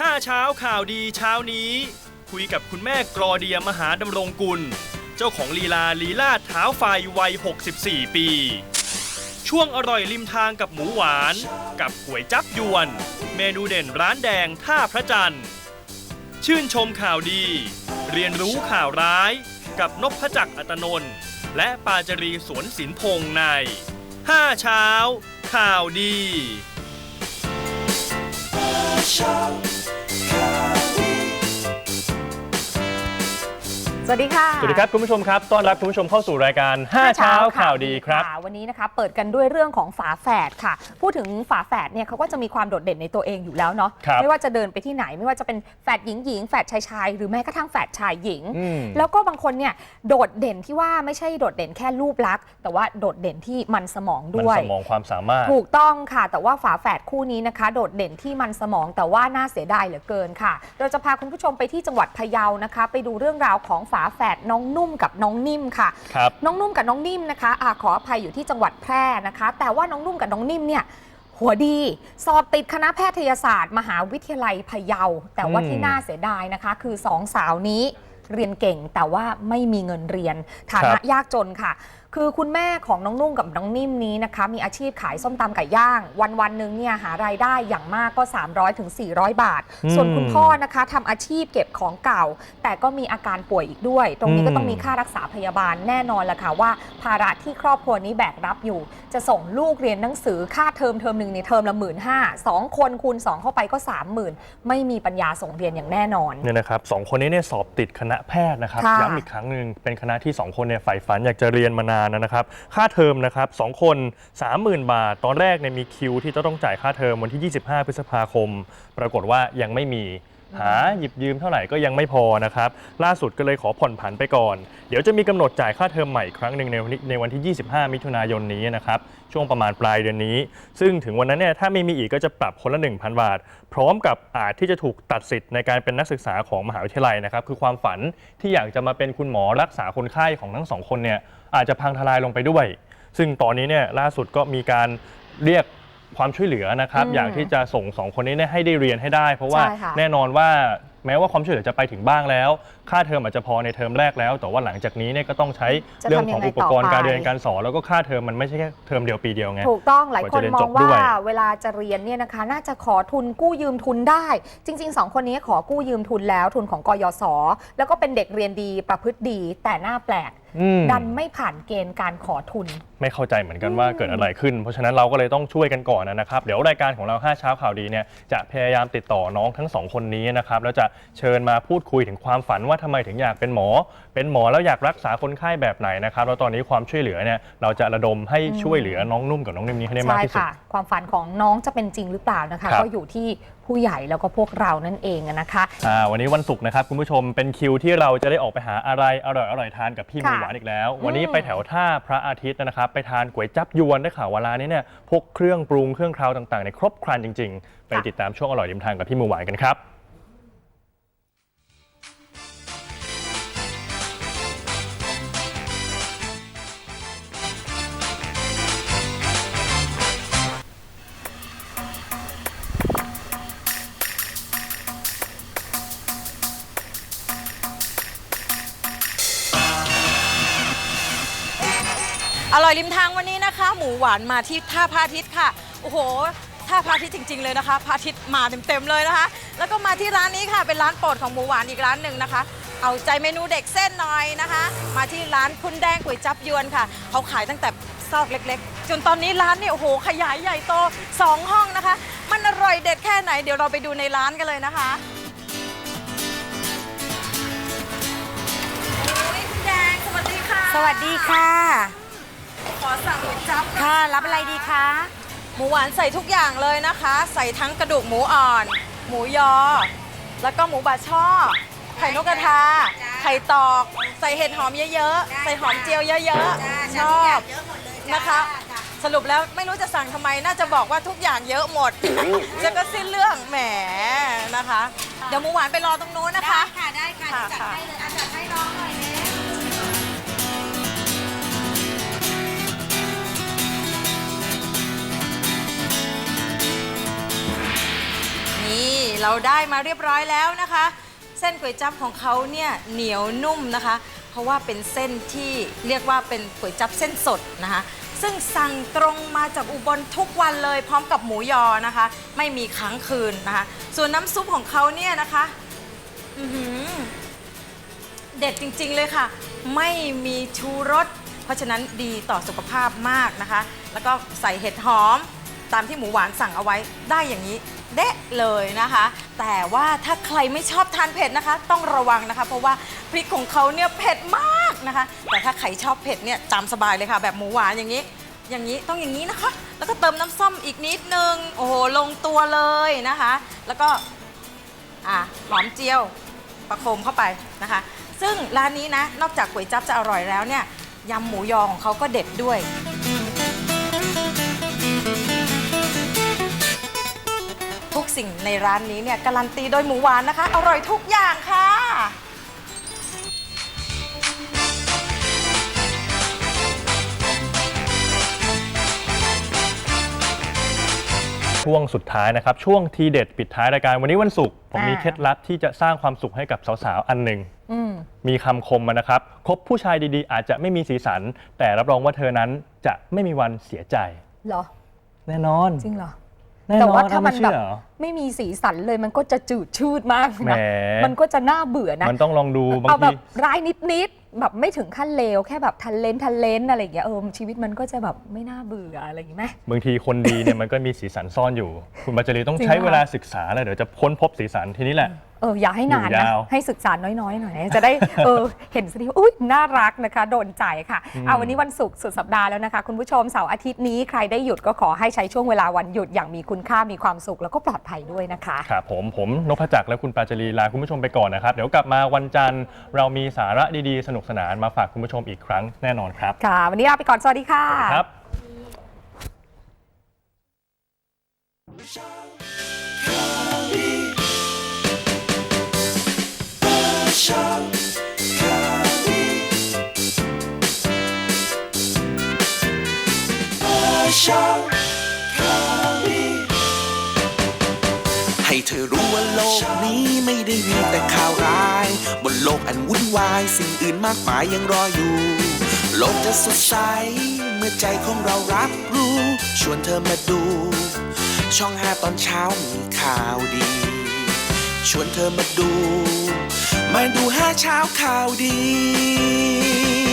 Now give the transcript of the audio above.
ห้าเช้าข่าวดีเช้านี้ คุยกับคุณแม่กรอเดียมหาดำรงกุล เจ้าของลีลาลีลาดเท้าไฟวัย 64 ปี ช่วงอร่อยริมทางกับหมูหวาน กับก๋วยจับยวน เมนูเด่นร้านแดงท่าพระจันทร์ ชื่นชมข่าวดี เรียนรู้ข่าวร้าย กับนพจักรอัตนนท์และปาจรีสวนสินพงใน 5 เช้า ข่าวดี สวัสดีค่ะ สวัสดีครับคุณผู้ชมครับ ต้อนรับคุณผู้ชมเข้าสู่รายการ 5 เช้าข่าวดีครับะวันนี้นะคะเปิดกันด้วยเรื่องของฝาแฝดค่ะ พูดถึงฝาแฝดเนี่ยเขาก็จะมีความโดดเด่นในตัวเองอยู่แล้วเนาะครับไม่ว่าจะเดินไปที่ไหนไม่ว่าจะเป็นแฝดหญิงหญิงแฝดชายชายหรือแม้กระทั่งแฝดชายหญิงอืมแล้วก็บางคนเนี่ยโดดเด่นที่ว่าไม่ใช่โดดเด่นแค่รูปลักษณ์แต่ว่าโดดเด่นที่มันสมองมันด้วยสมองความสามารถ ถูกต้องค่ะ แต่ว่าฝาแฝดคู่นี้นะคะ โดดเด่นที่มันสมองแต่ว่าน่าเสียดายเหลือเกินค่ะ เราจะพาคุณผู้ชมไปที่จังหวัดพะเยานะคะ ไปดูเรื่องราวของฝาแฝดน้องนุ่มกับน้องนิ่มค่ะ ครับ น้องนุ่มกับน้องนิ่มนะคะอาขออภัยอยู่ที่จังหวัดแพร่นะคะ แต่ว่าน้องนุ่มกับน้องนิ่มเนี่ยหัวดี สอบติดคณะแพทยศาสตร์ มหาวิทยาลัยพะเยา แต่ว่าอืม ที่น่าเสียดายนะคะ คือสองสาวนี้เรียนเก่งแต่ว่าไม่มีเงินเรียน ฐานะยากจนค่ะ คือคุณแม่ของน้องนุ่มกับน้องนิ่มนี้นะคะ มีอาชีพขายส้มตำไก่ย่าง วันวันๆหนึ่งเนี่ยหารายได้อย่างมากก็ 300ถึง400 บาทอืมส่วนคุณพ่อนะคะทำอาชีพเก็บของเก่า แต่ก็มีอาการป่วยอีกด้วย ตรงนี้ก็ต้องมีค่ารักษาพยาบาลแน่นอนแหละค่ะว่า ภาระที่ครอบครัวนี้แบกรับอยู่ จะส่งลูกเรียนหนังสือค่าเทอมเทอมหนึ่งในเทอมละหมื่นห้าสองคนคูณสองเข้าไปก็ 30,000 ไม่มีปัญญาส่งเรียนอย่างแน่นอนเนี่ยนะครับสองคนนี้เนี่ยสอบติดคณะแพทย์นะครับค่ะย้ำอีกครั้งหนึ่งเป็นคณะที่ 2 คนเนี่ยใฝ่ฝันอยากจะเรียนมานานนะครับ ค่าเทอมนะครับสองคน 30,000 บาท ตอนแรกเนี่ยมีคิวที่จะต้องจ่ายค่าเทอมวันที่ 25 พฤษภาคม ปรากฏว่ายังไม่มี หาหยิบยืมเท่าไหร่ก็ยังไม่พอนะครับ ล่าสุดก็เลยขอผ่อนผันไปก่อน เดี๋ยวจะมีกำหนดจ่ายค่าเทอมใหม่อีกครั้งหนึ่งในวันที่ในวันที่ 25 มิถุนายนนี้นะครับ ช่วงประมาณปลายเดือนนี้ ซึ่งถึงวันนั้นเนี่ยถ้าไม่มีอีกก็จะปรับคนละ 1,000 บาท พร้อมกับอาจที่จะถูกตัดสิทธิ์ในการเป็นนักศึกษาของมหาวิทยาลัยนะครับ คือความฝันที่อยากจะมาเป็นคุณหมอรักษาคนไข้ของทั้งสองคนเนี่ยอาจจะพังทลายลงไปด้วย ซึ่งตอนนี้เนี่ยล่าสุดก็มีการเรียก ความช่วยเหลือนะครับอืมอยากที่จะส่งสองคนนี้เนี่ยให้ได้เรียนให้ได้ เพราะว่าใช่ค่ะ แน่นอนว่าแม้ว่าความช่วยเหลือจะไปถึงบ้างแล้ว ค่าเทอมอาจจะพอในเทอมแรกแล้ว แต่ว่าหลังจากนี้เนี่ยก็ต้องใช้จะเรื่องทำขยัองงไงอุปกรณ์ต่อไปการเรียนการสอนแล้วก็ค่าเทอมมันไม่ใช่แค่เทอมเดียวปีเดียวไง ถูกต้องหลายคนกว่าจะเรียนมจองบด้ว่าวยเวลาจะเรียนเนี่ยนะคะ น่าจะขอทุนกู้ยืมทุนได้ จริงๆสองคนนี้ขอกู้ยืมทุนแล้วทุนของกยศแล้วก็เป็นเด็กเรียนดีประพฤติดี แต่หน้าแปลก อืมดันไม่ผ่านเกณฑ์การขอทุน ไม่เข้าใจเหมือนกันว่าเกิดอะไรขึ้น เพราะฉะนั้นเราก็เลยต้องช่วยกันก่อนนะครับ เดี๋ยวรายการของเรา5เช้าข่าวดีเนี่ยจะพยายามติดต่อน้องทั้งสองคนนี้นะครับแล้วจะเชิญมาพูดคุยถึงความฝันว่าทำไมถึงอยากเป็นหมอ เป็นหมอแล้วอยากรักษาคนไข้แบบไหนนะครับแล้วตอนนี้ความช่วยเหลือเนี่ยเราจะระดมให้ช่วยเหลือน้องนุ่มกับน้องนิ่มนี้ให้ได้มากใช่ที่สุด ค่ะ ความฝันของน้องจะเป็นจริงหรือเปล่านะคะ ครับ ก็อยู่ที่ผู้ใหญ่แล้วก็พวกเรานั่นเองนะคะ อ่าวันนี้วันศุกร์นะครับคุณผู้ชมเป็นคิวที่เราจะได้ออกไปหาอะไรอร่อยอร่อยๆทานกับพี่หค่ะมูหวานอีกแล้ว วันนี้อืมไปแถวท่าพระอาทิตย์นะครับ ไปทานก๋วยจับยวนได้ข่าวว่าร้านนี้เนี่ยพวกเครื่องปรุงเครื่องเคราวต่างๆเนี่ยครบครันจริงๆ ไปติดตามช่วงอร่อยริมทางกับพี่หมูหวานกันครับ อร่อยริมทางวันนี้นะคะ หมูหวานมาที่ท่าพระอาทิตย์ค่ะ โอ้โห ท่าพระอาทิตย์จริง ๆ เลยนะคะพระอาทิตย์มาเต็มๆเลยนะคะ แล้วก็มาที่ร้านนี้ค่ะ เป็นร้านโปรดของหมูหวานอีกร้านหนึ่งนะคะ เอาใจเมนูเด็กเส้นหน่อยนะคะ มาที่ร้านคุณแดงก๋วยจับยวนค่ะ เขาขายตั้งแต่ซอกเล็ก ๆ จนตอนนี้ร้านนี่โอ้โห ขยายใหญ่โตสองห้องนะคะ มันอร่อยเด็ดแค่ไหนเดี๋ยวเราไปดูในร้านกันเลยนะคะโอ้ยคุณแดงสวัสดีค่ะ สวัสดีค่ะ ขอสั่งก๋วยจับค่ะ รับอะไรดีคะ หมูหวานใส่ทุกอย่างเลยนะคะ ใส่ทั้งกระดูกหมูอ่อน หมูยอ แล้วก็หมูบาช่อ ไข่นกกระทา ไข่ตอก ใส่เห็ดหอมเยอะๆ ใส่หอมเจียวเยอะๆ ชอบนะคะ สรุปแล้วไม่รู้จะสั่งทำไม น่าจะบอกว่าทุกอย่างเยอะหมดจะก็สิ้นเรื่องแหมนะคะ เดี๋ยวหมูหวานไปรอตรงนู้นนะคะค่ะ ได้ค่ะค่ะจัดให้เลยอาจัดให้น้องหน่อย นี่เราได้มาเรียบร้อยแล้วนะคะ เส้นก๋วยจั๊บของเขาเนี่ยเหนียวนุ่มนะคะ เพราะว่าเป็นเส้นที่เรียกว่าเป็นก๋วยจั๊บเส้นสดนะคะ ซึ่งสั่งตรงมาจากอุบลทุกวันเลย พร้อมกับหมูยอนะคะ ไม่มีค้างคืนนะคะ ส่วนน้ำซุปของเขาเนี่ยนะคะอื้อหือเด็ดจริงๆเลยค่ะ ไม่มีชูรส เพราะฉะนั้นดีต่อสุขภาพมากนะคะ แล้วก็ใส่เห็ดหอม ตามที่หมูหวานสั่งเอาไว้ได้อย่างนี้ เด๊ะเลยนะคะ แต่ว่าถ้าใครไม่ชอบทานเผ็ดนะคะ ต้องระวังนะคะ เพราะว่าพริกของเขาเนี่ยเผ็ดมากนะคะ แต่ถ้าใครชอบเผ็ดเนี่ยตามสบายเลยค่ะ แบบหมูหวานอย่างนี้ อย่างนี้ต้องอย่างนี้นะคะ แล้วก็เติมน้ำส้มอีกนิดนึงโอ้โหลงตัวเลยนะคะ แล้วก็อะหอมเจียวประโคมเข้าไปนะคะ ซึ่งร้านนี้นะนอกจากก๋วยจั๊บจะอร่อยแล้วเนี่ยยำหมูยอของเขาก็เด็ดด้วย สิ่งในร้านนี้เนี่ยการันตีโดยหมูหวานนะคะ อร่อยทุกอย่างค่ะ ช่วงสุดท้ายนะครับ ช่วงทีเด็ดปิดท้ายรายการวันนี้วันศุกร์ผมมีอ่า เคล็ดลับที่จะสร้างความสุขให้กับสาวๆอันหนึ่ง อืม มีคำคมมานะครับ คบผู้ชายดีๆ อาจจะไม่มีสีสัน แต่รับรองว่าเธอนั้นจะไม่มีวันเสียใจ เหรอ แน่นอน จริงเหรอ แน่นอนแต่ว่าถ้าเอมันไเชื่แบบอเหรอ ไม่มีสีสันเลยมันก็จะจืดชืดมากแหมนะมันก็จะน่าเบื่อนะ มันต้องลองดูบางเอาแบที บร้ายนิดๆแบบไม่ถึงขั้นเลวแค่แบบทันเลนทันเลนอะไรอย่างเงี้ยเออชีวิตมันก็จะแบบไม่น่าเบื่ออะไรอย่างงี้ไหม บางทีคนดีเนี่ยมันก็มีสีสันซ่อนอยู่ คุณบัจจรีต้องจริงใช้เหรอเวลาศึกษาแล้วเดี๋ยวจะค้นพบสีสันทีนี้แหละเอออย่าให้นานอยู่นะ ยาวให้ศึกษาน้อยๆหน่อยจะได้ เออเห็นสิที่อุ้ยน่ารักนะคะ โดนใจค่ะอืม เอาวันนี้วันศุกร์สุดสัปดาห์แล้วนะคะ คุณผู้ชมเสาร์อาทิตย์นี้ใครได้หยุดก็ขอให้ใช้ช่วงเวลาวันหยุดอย่างมีคุณค่ามีความสุขแล้วก็ปลอดภัยด้วยนะคะ ครับผมผมนพจักรและคุณปาจารีลาคุณผู้ชมไปก่อนนะครับ เดี๋ยวกลับมาวันจันทร์เรามีสาระดีๆ สนุกสนานมาฝากคุณผู้ชมอีกครั้งแน่นอนครับค่ะ วันนี้ลาไปก่อนสวัสดีค่ะ ครับ ให้เธอรู้ว่าโลกนี้ไม่ได้มีแต่ข่าวร้าย บนโลกอันวุ่นวายสิ่งอื่นมากมายยังรออยู่ โลกจะสดใส เมื่อใจของเรารับรู้ ชวนเธอมาดู ช่องห้าตอนเช้ามีข่าวดี ชวนเธอมาดู มาดูห้าเช้าข่าวดี